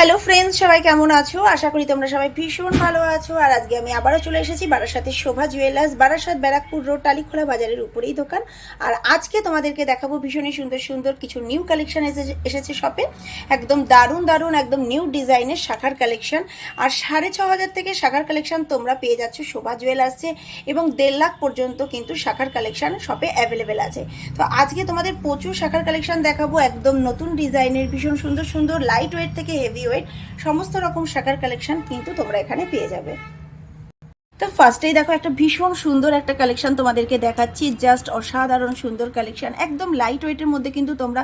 Hello friends সবাই কেমন আছো? আশা করি তোমরা সবাই ভীষণ ভালো আছো। আর আজকে আমি আবারও চলে এসেছি বারাসাতের শোভা জুয়েলার্স বারাসাত ব্যারাকপুর রোড টালিখোলা বাজারের উপরেই দোকান। আর আজকে তোমাদেরকে দেখাবো ভীষণই সুন্দর সুন্দর কিছু নিউ কালেকশন এসেছে এসেছে শপে একদম দারুণ দারুণ, একদম নিউ ডিজাইনের শাখার কালেকশন আর সাড়ে ছ হাজার থেকে শাখার কালেকশন তোমরা পেয়ে যাচ্ছ শোভা জুয়েলার্সে এবং দেড় লাখ পর্যন্ত কিন্তু শাখার কালেকশন শপে অ্যাভেলেবেল আছে। তো আজকে তোমাদের প্রচুর শাখার কালেকশন দেখাবো। একদম নতুন ডিজাইনের ভীষণ সুন্দর সুন্দর লাইট ওয়েট থেকে হেভি ওয়েট সমস্ত রকম শাখার কালেকশন কিন্তু তোমরা এখানে পেয়ে যাবে। তো ফার্স্টেই দেখো, একটা ভীষণ সুন্দর একটা কালেকশন তোমাদেরকে দেখাচ্ছি। জাস্ট অসাধারণ সুন্দর কালেকশন একদম লাইট ওয়েটের মধ্যে কিন্তু তোমরা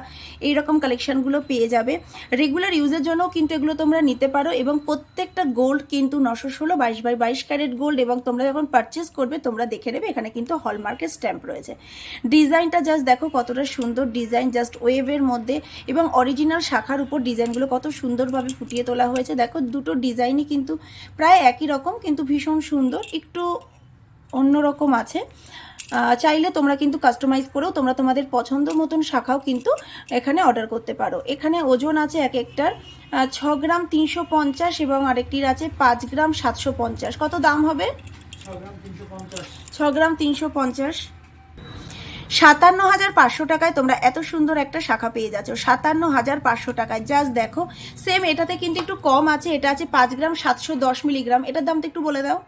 এইরকম কালেকশনগুলো পেয়ে যাবে। রেগুলার ইউজের জন্য কিন্তু এগুলো তোমরা নিতে পারো এবং প্রত্যেকটা গোল্ড কিন্তু নশো ষোলো বাইশ বাই বাইশ ক্যারেট গোল্ড এবং তোমরা যখন পারচেস করবে, তোমরা দেখে নেবে এখানে কিন্তু হলমার্কের স্ট্যাম্প রয়েছে। ডিজাইনটা জাস্ট দেখো কতটা সুন্দর ডিজাইন জাস্ট ওয়েভের মধ্যে এবং অরিজিনাল শাখার উপর ডিজাইনগুলো কত সুন্দরভাবে ফুটিয়ে তোলা হয়েছে। দেখো, দুটো ডিজাইনই কিন্তু প্রায় একই রকম, কিন্তু ভীষণ সুন্দর। একটু অন্যরকম আছে। চাইলে তোমরা কিন্তু কাস্টমাইজ করেও তোমরা তোমাদের পছন্দ মতন শাখাও কিন্তু এখানে অর্ডার করতে পারো। এখানে ওজন আছে এক একটার ছ গ্রাম তিনশো পঞ্চাশ এবং আরেকটির আছে পাঁচ গ্রাম সাতশো পঞ্চাশ। কত দাম হবে? ছ গ্রাম তিনশো পঞ্চাশ। সাতান্ন হাজার পাঁচশো টাকায় তোমরা এত সুন্দর একটা শাখা পেয়ে যাচ্ছ। সাতান্ন হাজার পাঁচশো টাকায়। জাস্ট দেখো সেম এটাতে কিন্তু একটু কম আছে। এটা আছে পাঁচ গ্রাম সাতশো দশ মিলিগ্রাম। এটার দামটা একটু বলে দাও।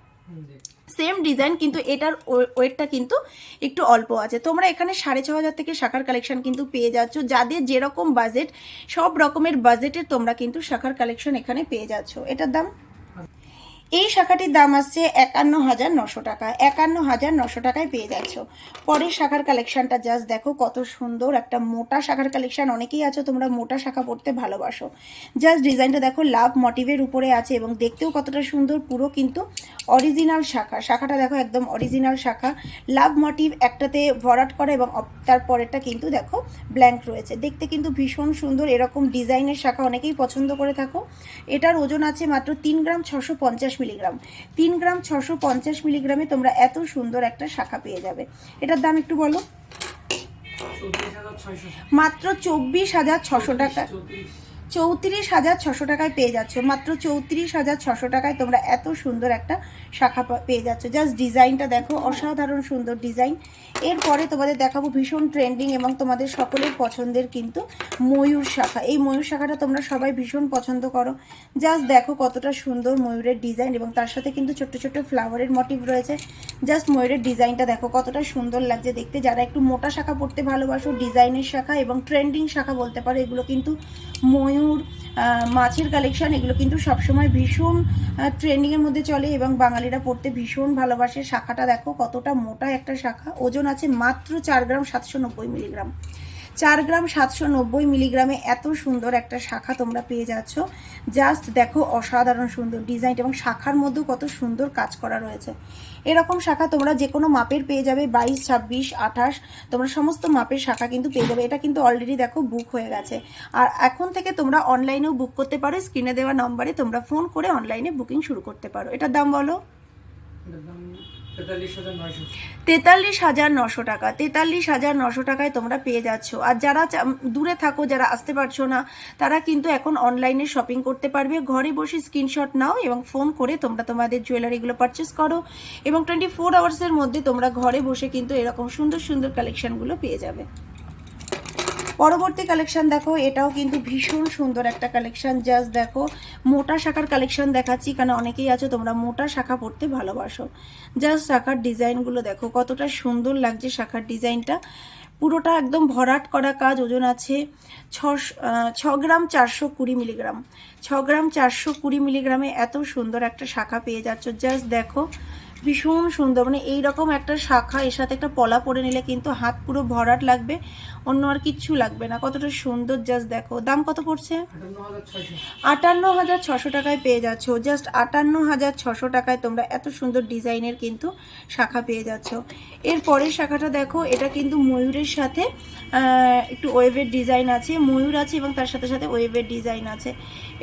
সেম ডিজাইন কিন্তু এটার ওয়েটটা কিন্তু একটু অল্প আছে। তোমরা এখানে সাড়ে ছ হাজার থেকে শাখার কালেকশন কিন্তু পেয়ে যাচ্ছ। যাদের যেরকম বাজেট সব রকমের বাজেটের তোমরা কিন্তু শাখার কালেকশন এখানে পেয়ে যাচ্ছ। এটার দাম? এই শাখাটির দাম আসছে একান্ন হাজার নশো টাকা। একান্ন হাজার নশো টাকায় পেয়ে যাচ্ছ। পরের শাখার কালেকশনটা জাস্ট দেখো, কত সুন্দর একটা মোটা শাখার কালেকশন। অনেকেই আছো, তোমরা মোটা শাখা পড়তে ভালোবাসো। জাস্ট ডিজাইনটা দেখো, লাভ মোটিভের উপরে আছে এবং দেখতেও কতটা সুন্দর, পুরো কিন্তু অরিজিনাল শাখা। শাখাটা দেখো, একদম অরিজিনাল শাখা। লাভ মোটিভ একটাতে ভরাট করা এবং তারপরেরটা কিন্তু দেখো ব্ল্যাঙ্ক রয়েছে। দেখতে কিন্তু ভীষণ সুন্দর, এরকম ডিজাইনের শাখা অনেকেই পছন্দ করে থাকো। এটার ওজন আছে মাত্র তিন গ্রাম ছশো পঞ্চাশ মিলিগ্রাম। তিন গ্রাম ছশো পঞ্চাশ মিলিগ্রামে তোমরা এত সুন্দর একটা শাখা পেয়ে যাবে। এটার দাম একটু বলো। মাত্র চব্বিশ হাজার ছশো টাকা। চৌত্রিশ হাজার ছশো টাকায় পেয়ে যাচ্ছ। মাত্র চৌত্রিশ হাজার ছশো টাকায় তোমরা এত সুন্দর একটা শাখা পেয়ে যাচ্ছ। জাস্ট ডিজাইনটা দেখো, অসাধারণ সুন্দর ডিজাইন এরপরে তোমাদের দেখাবো ভীষণ ট্রেন্ডিং এবং তোমাদের সকলের পছন্দের কিন্তু ময়ূর শাখা। এই ময়ূর শাখাটা তোমরা সবাই ভীষণ পছন্দ করো। জাস্ট দেখো কতটা সুন্দর ময়ূরের ডিজাইন এবং তার সাথে কিন্তু ছোট্ট ছোট্ট ফ্লাওয়ারের মোটিভ রয়েছে। জাস্ট ময়ূরের ডিজাইনটা দেখো কতটা সুন্দর লাগছে দেখতে। যারা একটু মোটা শাখা পড়তে ভালোবাসো ডিজাইনের শাখা এবং ট্রেন্ডিং শাখা বলতে পারো, এগুলো কিন্তু ময়ূর আহ, মাছের কালেকশন এগুলো কিন্তু সবসময় ভীষণ ট্রেন্ডিংয়ের মধ্যে চলে এবং বাঙালিরা পড়তে ভীষণ ভালোবাসে। শাখাটা দেখো কতটা মোটা একটা শাখা। ওজন আছে মাত্র চার গ্রাম সাতশো নব্বই মিলিগ্রাম চার গ্রাম সাতশো নব্বই মিলিগ্রামে এত সুন্দর একটা শাখা তোমরা পেয়ে যাচ্ছ। জাস্ট দেখো অসাধারণ সুন্দর ডিজাইন এবং শাখার মধ্যেও কত সুন্দর কাজ করা রয়েছে। এরকম শাখা তোমরা যে কোনো মাপের পেয়ে যাবে, বাইশ, ছাব্বিশ, আঠাশ, তোমরা সমস্ত মাপের শাখা কিন্তু পেয়ে যাবে। এটা কিন্তু অলরেডি দেখো বুক হয়ে গেছে। আর এখন থেকে তোমরা অনলাইনেও বুক করতে পারো স্ক্রিনে দেওয়া নম্বরে তোমরা ফোন করে অনলাইনে বুকিং শুরু করতে পারো। এটার দাম বলো? তেতাল্লিশ হাজার নশো টাকা। তেতাল্লিশ হাজার নশো টাকায় তোমরা পেয়ে যাচ্ছ। আর যারা দূরে থাকো, যারা আসতে পারছ না, তারা কিন্তু এখন অনলাইনে শপিং করতে পারবে। ঘরে বসে স্ক্রিনশট নাও এবং ফোন করে তোমরা তোমাদের জুয়েলারিগুলো পারচেস করো এবং টোয়েন্টি ফোর আওয়ার্সের মধ্যে তোমরা ঘরে বসে কিন্তু এরকম সুন্দর সুন্দর কালেকশনগুলো পেয়ে যাবে। পরবর্তী কালেকশন দেখো, এটাও কিন্তু ভীষণ সুন্দর একটা কালেকশন জাস্ট দেখো, মোটা শাখার কালেকশন দেখাচ্ছি, কারণ অনেকেই আছো, তোমরা মোটা শাখা পড়তে ভালোবাসো। জাস্ট শাখার ডিজাইনগুলো দেখো, কতটা সুন্দর লাগছে শাখার ডিজাইনটা। পুরোটা একদম ভরাট করা কাজ, ওজন আছে ছ গ্রাম চারশো কুড়ি মিলিগ্রাম। ছ গ্রাম চারশো কুড়ি মিলিগ্রামে এত সুন্দর একটা শাখা পেয়ে যাচ্ছ। জাস্ট দেখো ভীষণ সুন্দর। মানে এইরকম একটা শাখা, এর সাথে একটা পলা পরে নিলে কিন্তু হাত পুরো ভরাট লাগবে, অন্য আর কিচ্ছু লাগবে না। কতটা সুন্দর জাস্ট দেখো। দাম কত পড়ছে? আটান্ন হাজার ছশো টাকায় পেয়ে যাচ্ছ। জাস্ট আটান্ন হাজার ছশো টাকায় তোমরা এত সুন্দর ডিজাইনের কিন্তু শাখা পেয়ে যাচ্ছ। এর পরের শাখাটা দেখো, এটা কিন্তু ময়ূরের সাথে একটু ওয়েভের ডিজাইন আছে। ময়ূর আছে এবং তার সাথে সাথে ওয়েভের ডিজাইন আছে।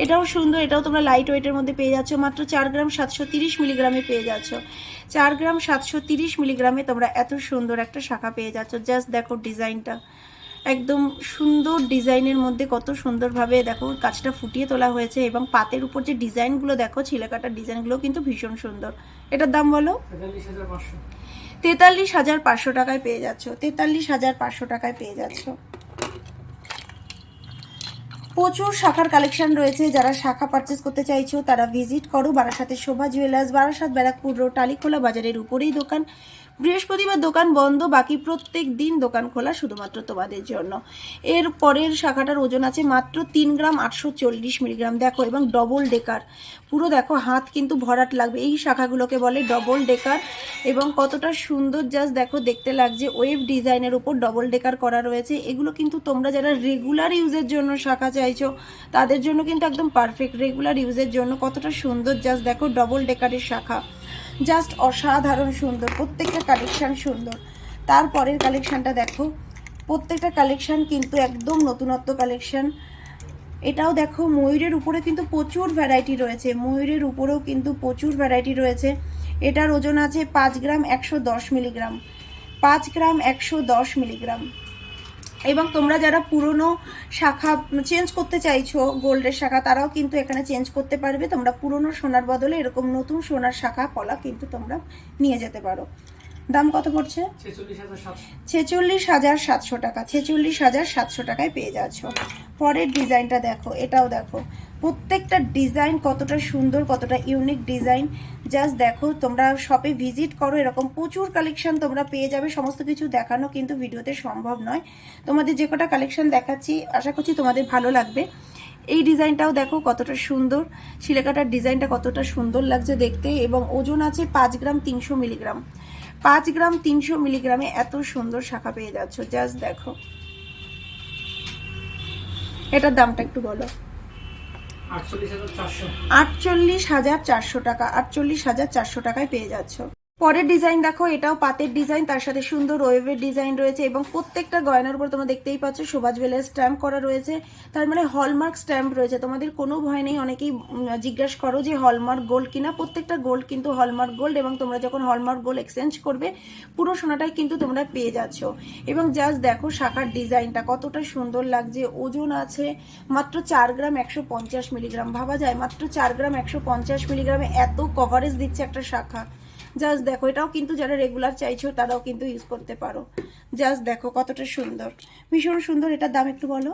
এটাও সুন্দর এটাও তোমরা লাইট ওয়েটের মধ্যে পেয়ে যাচ্ছ। মাত্র চার গ্রাম সাতশো তিরিশ মিলিগ্রামে পেয়ে যাচ্ছ। চার গ্রাম সাতশো তিরিশ মিলিগ্রামে তোমরা এত সুন্দর একটা শাখা পেয়ে যাচ্ছ। জাস্ট দেখো ডিজাইনটা। একদম সুন্দর ডিজাইনের মধ্যে কত সুন্দরভাবে দেখো কাজটা ফুটিয়ে তোলা হয়েছে এবং পাতের উপর যে ডিজাইনগুলো দেখো ছিলেকাটার ডিজাইনগুলো কিন্তু ভীষণ সুন্দর। এটার দাম বলো? তেতাল্লিশ হাজার পাঁচশো। তেতাল্লিশ হাজার পাঁচশো টাকায় পেয়ে যাচ্ছ। তেতাল্লিশ হাজার পাঁচশো টাকায় পেয়ে যাচ্ছ। প্রচুর শাখার কালেকশন রয়েছে। যারা শাখা পারচেস করতে চাইছো, তারা ভিজিট করো বারাসাতের শোভা জুয়েলার্স বারাসাত ব্যারাকপুর রোড টালিখোলা বাজারের উপরেই দোকান। বৃহস্পতিবার দোকান বন্ধ, বাকি প্রত্যেক দিন দোকান খোলা শুধুমাত্র তোমাদের জন্য। এর পরের শাখাটার ওজন আছে মাত্র তিন গ্রাম আটশো চল্লিশ মিলিগ্রাম। দেখো, এবং ডবল ডেকার পুরো দেখো, হাত কিন্তু ভরাট লাগবে। এই শাখাগুলোকে বলে ডবল ডেকার এবং কতটা সুন্দর জাস্ট দেখো, দেখতে লাগছে। ওয়েভ ডিজাইনের উপর ডবল ডেকার করা রয়েছে। এগুলো কিন্তু তোমরা যারা রেগুলার ইউজের জন্য শাখা চাইছো, তাদের জন্য কিন্তু একদম পারফেক্ট রেগুলার ইউজের জন্য। কতটা সুন্দর জাস্ট দেখো ডবল ডেকারের শাখা। জাস্ট অসাধারণ সুন্দর, প্রত্যেকটা কালেকশান সুন্দর। তারপরের কালেকশনটা দেখো। প্রত্যেকটা কালেকশান কিন্তু একদম নতুনত্ব কালেকশান এটাও দেখো, ময়ূরের উপরে কিন্তু প্রচুর ভ্যারাইটি রয়েছে। ময়ূরের উপরেও কিন্তু প্রচুর ভ্যারাইটি রয়েছে। এটার ওজন আছে পাঁচ গ্রাম একশো দশ মিলিগ্রাম পাঁচ গ্রাম একশো দশ মিলিগ্রাম এবং তোমরা যারা পুরনো শাখা চেঞ্জ করতে চাইছো, গোল্ডের শাখা, তারাও কিন্তু এখানে চেঞ্জ করতে পারবে। তোমরা পুরনো সোনার বদলে এরকম নতুন সোনার শাখা, কলা কিন্তু তোমরা নিয়ে যেতে পারো। দাম কত পড়ছে? ছেচল্লিশ হাজার সাতশো টাকা, ছেচল্লিশ হাজার সাতশো টাকায় পেয়ে যাচ্ছ। পরের ডিজাইনটা দেখো, এটাও দেখো। প্রত্যেকটা ডিজাইন কতটা সুন্দর, কতটা ইউনিক ডিজাইন জাস্ট দেখো, তোমরা শপে ভিজিট করো, এরকম প্রচুর কালেকশন তোমরা পেয়ে যাবে। সমস্ত কিছু দেখানো কিন্তু ভিডিওতে সম্ভব নয়। তোমাদের যে কটা কালেকশন দেখাচ্ছি, আশা করছি তোমাদের ভালো লাগবে। এই ডিজাইনটাও দেখো কতটা সুন্দর। শিলেকাটার ডিজাইনটা কতটা সুন্দর লাগছে দেখতে এবং ওজন আছে পাঁচ গ্রাম তিনশো মিলিগ্রাম। পাঁচ গ্রাম তিনশো মিলিগ্রামে এত সুন্দর শাখা পেয়ে যাচ্ছ। জাস্ট দেখো। এটার দামটা একটু বলো। আটচল্লিশ হাজার চারশো। টাকা আটচল্লিশ হাজার চারশো টাকায় পেয়ে যাচ্ছ। পরের ডিজাইন দেখো, এটাও পাতের ডিজাইন, তার সাথে সুন্দর ওয়েভের ডিজাইন রয়েছে এবং প্রত্যেকটা গয়নার উপর তোমরা দেখতেই পাচ্ছ শোভা জুয়েলার্স স্ট্যাম্প করা রয়েছে। তার মানে হলমার্ক স্ট্যাম্প রয়েছে। তোমাদের কোনো ভয় নেই, অনেকেই জিজ্ঞাসা করো যে হলমার্ক গোল্ড কিনা। প্রত্যেকটা গোল্ড কিন্তু হলমার্ক গোল্ড এবং তোমরা যখন হলমার্ক গোল্ড এক্সচেঞ্জ করবে, পুরো সোনাটাই কিন্তু তোমরা পেয়ে যাচ্ছ। এবং জাস্ট দেখো শাখার ডিজাইনটা কতটা সুন্দর লাগছে। ওজন আছে মাত্র চার গ্রাম একশো পঞ্চাশ মিলিগ্রাম। ভাবা যায় মাত্র চার গ্রাম একশো পঞ্চাশ মিলিগ্রামে এত কভারেজ দিচ্ছে একটা শাখা। জাস্ট দেখো, এটাও কিন্তু যারা রেগুলার চাইছো, তারাও কিন্তু ইউজ করতে পারো। জাস্ট দেখো কতটা সুন্দর। ভীষণ সুন্দর, এটার দাম একটু বলো।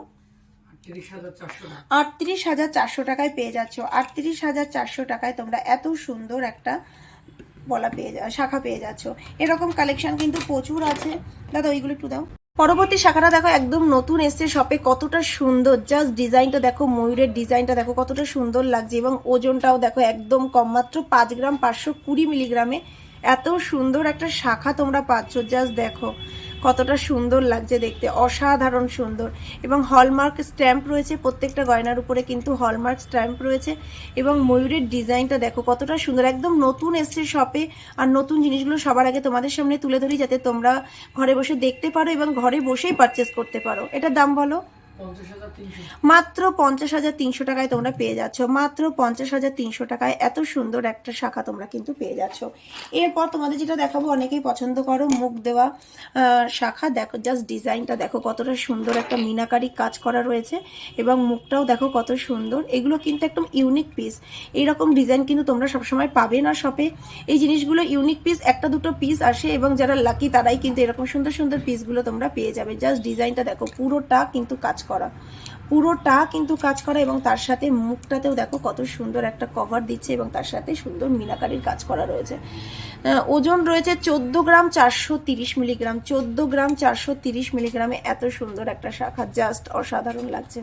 আটত্রিশ হাজার চারশো টাকায় পেয়ে যাচ্ছ। আটত্রিশ হাজার চারশো টাকায় তোমরা এত সুন্দর একটা বলা পেয়ে যা শাখা পেয়ে যাচ্ছ। এরকম কালেকশন কিন্তু প্রচুর আছে। দাদা, ওইগুলো একটু দাও। পরবর্তী শাখাটা দেখো একদম নতুন এসছে শপে কতটা সুন্দর। জাস্ট ডিজাইনটা দেখো, ময়ূরের ডিজাইনটা দেখো, কতটা সুন্দর লাগছে। এবং ওজনটাও দেখো একদম কম, মাত্র পাঁচ গ্রাম পাঁচশো কুড়ি মিলিগ্রামে। এত সুন্দর একটা শাখা তোমরা পাচ্ছ জাস্ট দেখো। কতটা সুন্দর লাগছে দেখতে, অসাধারণ সুন্দর। এবং হলমার্ক স্ট্যাম্প রয়েছে প্রত্যেকটা গয়নার উপরে কিন্তু হলমার্ক স্ট্যাম্প রয়েছে। এবং ময়ূরের ডিজাইনটা দেখো কতটা সুন্দর, একদম নতুন এসছে শপে আর নতুন জিনিসগুলো সবার আগে তোমাদের সামনে তুলে ধরি যাতে তোমরা ঘরে বসে দেখতে পারো এবং ঘরে বসেই পারচেস করতে পারো। এটার দাম বলো। মাত্র পঞ্চাশ হাজার তিনশো টাকায় তোমরা পেয়ে যাচ্ছ। মাত্র পঞ্চাশ হাজার তিনশো টাকায় এত সুন্দর একটা শাখা তোমরা কিন্তু পেয়ে যাচ্ছ। এরপর তোমাদের যেটা দেখাবো, অনেকেই পছন্দ করো মুখ দেওয়া শাখা। দেখো জাস্ট ডিজাইনটা দেখো, কতটা সুন্দর একটা মিনাকারি কাজ করা রয়েছে এবং মুখটাও দেখো কত সুন্দর। এগুলো কিন্তু একদম ইউনিক পিস এইরকম ডিজাইন কিন্তু তোমরা সবসময় পাবে না শপে এই জিনিসগুলো ইউনিক পিস একটা দুটো পিস আসে এবং যারা লাকি তারাই কিন্তু এরকম সুন্দর সুন্দর পিসগুলো তোমরা পেয়ে যাবে। জাস্ট ডিজাইনটা দেখো, পুরোটা কিন্তু কাজ করা। পুরোটা কিন্তু কাজ করা এবং তার সাথে মুখটাতেও দেখো কত সুন্দর একটা কভার দিচ্ছে এবং তার সাথে সুন্দর মিনাকারির কাজ করা রয়েছে। ওজন রয়েছে চোদ্দ গ্রাম চারশো তিরিশ মিলিগ্রাম। চোদ্দ গ্রাম চারশো তিরিশ মিলিগ্রামে এত সুন্দর একটা শাখা জাস্ট অসাধারণ লাগছে।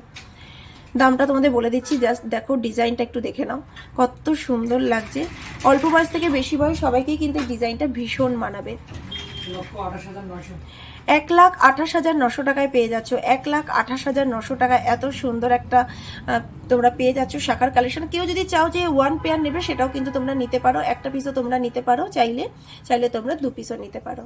দামটা তোমাদের বলে দিচ্ছি জাস্ট দেখো ডিজাইনটা একটু দেখে নাও। কত সুন্দর লাগছে। অল্প বয়স থেকে বেশি বয়স সবাইকেই কিন্তু ডিজাইনটা ভীষণ মানাবে। এক লাখ আঠাশ হাজার নশো টাকায় পেয়ে যাচ্ছ। এক লাখ আঠাশ হাজার নশো টাকায় এত সুন্দর একটা তোমরা পেয়ে যাচ্ছ শাখার কালেকশন কেউ যদি চাও যে ওয়ান পেয়ার নেবে, সেটাও কিন্তু তোমরা নিতে পারো। একটা পিসও তোমরা নিতে পারো চাইলে। চাইলে তোমরা দু পিসও নিতে পারো।